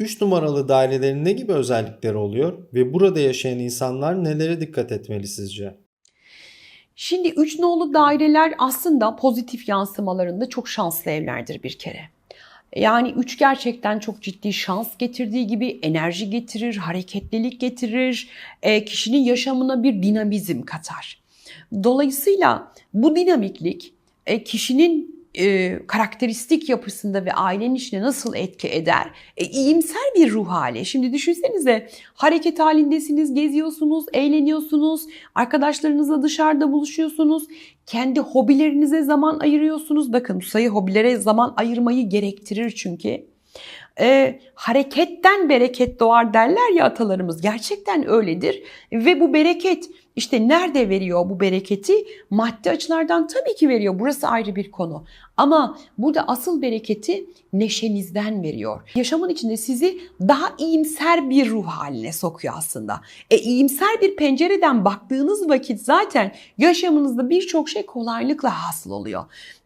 3 numaralı dairelerin ne gibi özellikleri oluyor ve burada yaşayan insanlar nelere dikkat etmeli sizce? Şimdi üç nolu daireler aslında pozitif yansımalarında çok şanslı evlerdir bir kere. Yani üç gerçekten çok ciddi şans getirdiği gibi enerji getirir, hareketlilik getirir, e, kişinin yaşamına bir dinamizm katar. Dolayısıyla bu dinamiklik e, kişinin e, karakteristik yapısında ve ailenin içine nasıl etki eder? E, iyimser bir ruh hali. Şimdi düşünsenize hareket halindesiniz, geziyorsunuz, eğleniyorsunuz, arkadaşlarınızla dışarıda buluşuyorsunuz, kendi hobilerinize zaman ayırıyorsunuz. Bakın bu sayı hobilere zaman ayırmayı gerektirir çünkü. E, hareketten bereket doğar derler ya atalarımız. Gerçekten öyledir. Ve bu bereket işte nerede veriyor bu bereketi? Maddi açılardan tabii ki veriyor. Burası ayrı bir konu. Ama burada asıl bereketi neşenizden veriyor. Yaşamın içinde sizi daha iyimser bir ruh haline sokuyor aslında. E iyimser bir pencereden baktığınız vakit zaten yaşamınızda birçok şey kolaylıkla hasıl oluyor.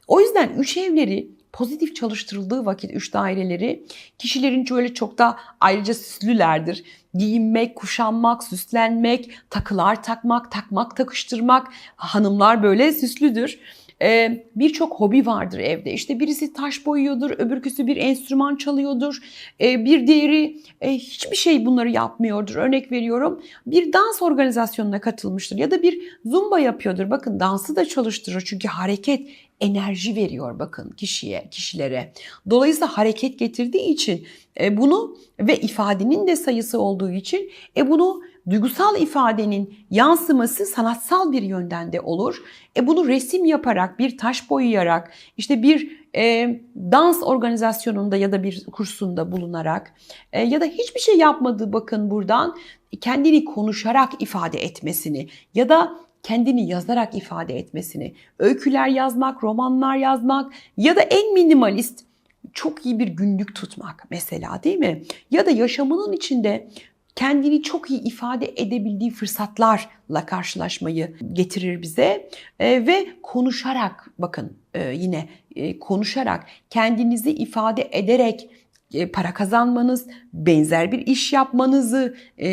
O yüzden üç evleri pozitif çalıştırıldığı vakit üç daireleri kişilerin şöyle çok da ayrıca süslülerdir. Giyinmek, kuşanmak, süslenmek, takılar takmak, takmak takıştırmak hanımlar böyle süslüdür. Ee, Birçok hobi vardır evde. İşte birisi taş boyuyordur, öbürküsü bir enstrüman çalıyordur, ee, bir diğeri e, hiçbir şey bunları yapmıyordur. Örnek veriyorum bir dans organizasyonuna katılmıştır ya da bir zumba yapıyordur. Bakın dansı da çalıştırır çünkü hareket enerji veriyor bakın kişiye, kişilere. Dolayısıyla hareket getirdiği için e, bunu ve ifadenin de sayısı olduğu için e bunu duygusal ifadenin yansıması sanatsal bir yönden de olur. E bunu resim yaparak, bir taş boyayarak, işte bir e, dans organizasyonunda ya da bir kursunda bulunarak e, ya da hiçbir şey yapmadığı bakın buradan kendini konuşarak ifade etmesini ya da kendini yazarak ifade etmesini, öyküler yazmak, romanlar yazmak ya da en minimalist çok iyi bir günlük tutmak mesela değil mi? Ya da yaşamının içinde kendini çok iyi ifade edebildiği fırsatlarla karşılaşmayı getirir bize e, ve konuşarak bakın e, yine e, konuşarak kendinizi ifade ederek e, para kazanmanız, benzer bir iş yapmanızı e,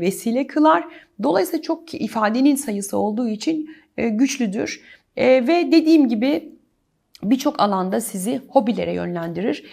vesile kılar. Dolayısıyla çok ifadenin sayısı olduğu için e, güçlüdür. Ve dediğim gibi birçok alanda sizi hobilere yönlendirir.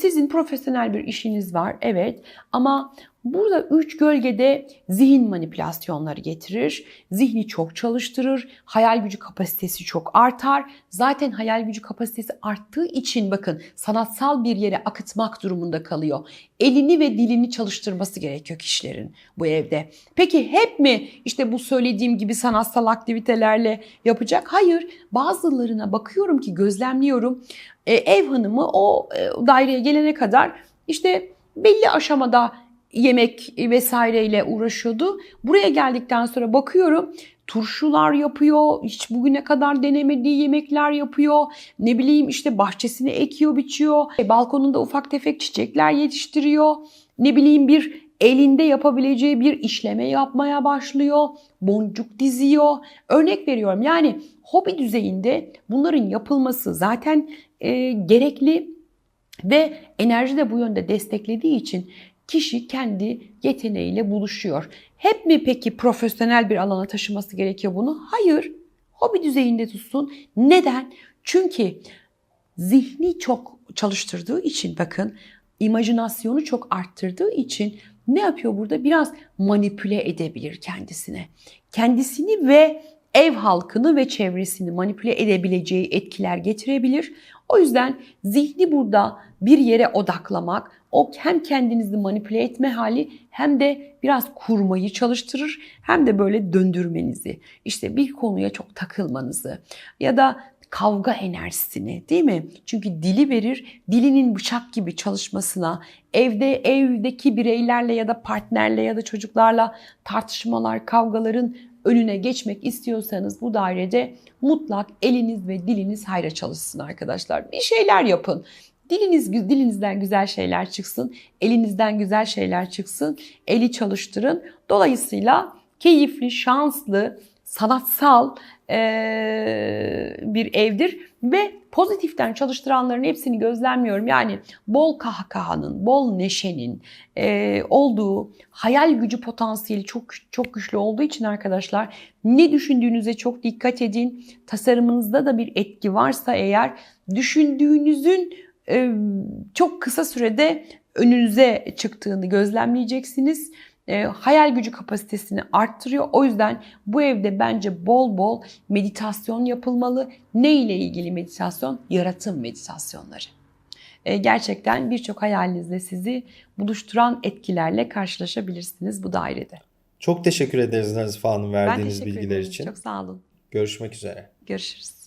Sizin profesyonel bir işiniz var evet ama Burada üç gölgede zihin manipülasyonları getirir, zihni çok çalıştırır, hayal gücü kapasitesi çok artar. Zaten hayal gücü kapasitesi arttığı için bakın sanatsal bir yere akıtmak durumunda kalıyor. Elini ve dilini çalıştırması gerekiyor kişilerin bu evde. Peki hep mi işte bu söylediğim gibi sanatsal aktivitelerle yapacak? Hayır. Bazılarına bakıyorum ki gözlemliyorum. E, ev hanımı o e, daireye gelene kadar işte belli aşamada yemek vesaireyle uğraşıyordu. Buraya geldikten sonra bakıyorum turşular yapıyor, hiç bugüne kadar denemediği yemekler yapıyor. Ne bileyim işte bahçesini ekiyor, biçiyor. Balkonunda ufak tefek çiçekler yetiştiriyor. Ne bileyim bir elinde yapabileceği bir işleme yapmaya başlıyor. Boncuk diziyor. Örnek veriyorum yani hobi düzeyinde bunların yapılması zaten e, gerekli ve enerji de bu yönde desteklediği için kişi kendi yeteneğiyle buluşuyor. Hep mi peki profesyonel bir alana taşıması gerekiyor bunu? Hayır. Hobi düzeyinde tutsun. Neden? Çünkü zihni çok çalıştırdığı için bakın imajinasyonu çok arttırdığı için ne yapıyor burada? Biraz manipüle edebilir kendisine. Kendisini ve ev halkını ve çevresini manipüle edebileceği etkiler getirebilir. O yüzden zihni burada bir yere odaklamak, o hem kendinizi manipüle etme hali hem de biraz kurmayı çalıştırır hem de böyle döndürmenizi, işte bir konuya çok takılmanızı ya da kavga enerjisini değil mi? Çünkü dili verir, dilinin bıçak gibi çalışmasına, evde evdeki bireylerle ya da partnerle ya da çocuklarla tartışmalar, kavgaların önüne geçmek istiyorsanız bu dairede mutlak eliniz ve diliniz hayra çalışsın arkadaşlar. Bir şeyler yapın. Diliniz dilinizden güzel şeyler çıksın, elinizden güzel şeyler çıksın. Eli çalıştırın. Dolayısıyla keyifli, şanslı, sanatsal e, bir evdir ve pozitiften çalıştıranların hepsini gözlemliyorum. Yani bol kahkahanın, bol neşenin e, olduğu, hayal gücü potansiyeli çok çok güçlü olduğu için arkadaşlar ne düşündüğünüze çok dikkat edin. Tasarımınızda da bir etki varsa eğer düşündüğünüzün çok kısa sürede önünüze çıktığını gözlemleyeceksiniz. E, hayal gücü kapasitesini arttırıyor. O yüzden bu evde bence bol bol meditasyon yapılmalı. Ne ile ilgili meditasyon? Yaratım meditasyonları. E, gerçekten birçok hayalinizle sizi buluşturan etkilerle karşılaşabilirsiniz bu dairede. Çok teşekkür ederiz Nazife Hanım Ben verdiğiniz teşekkür bilgiler ederim. için. Çok sağ olun. Görüşmek üzere. Görüşürüz.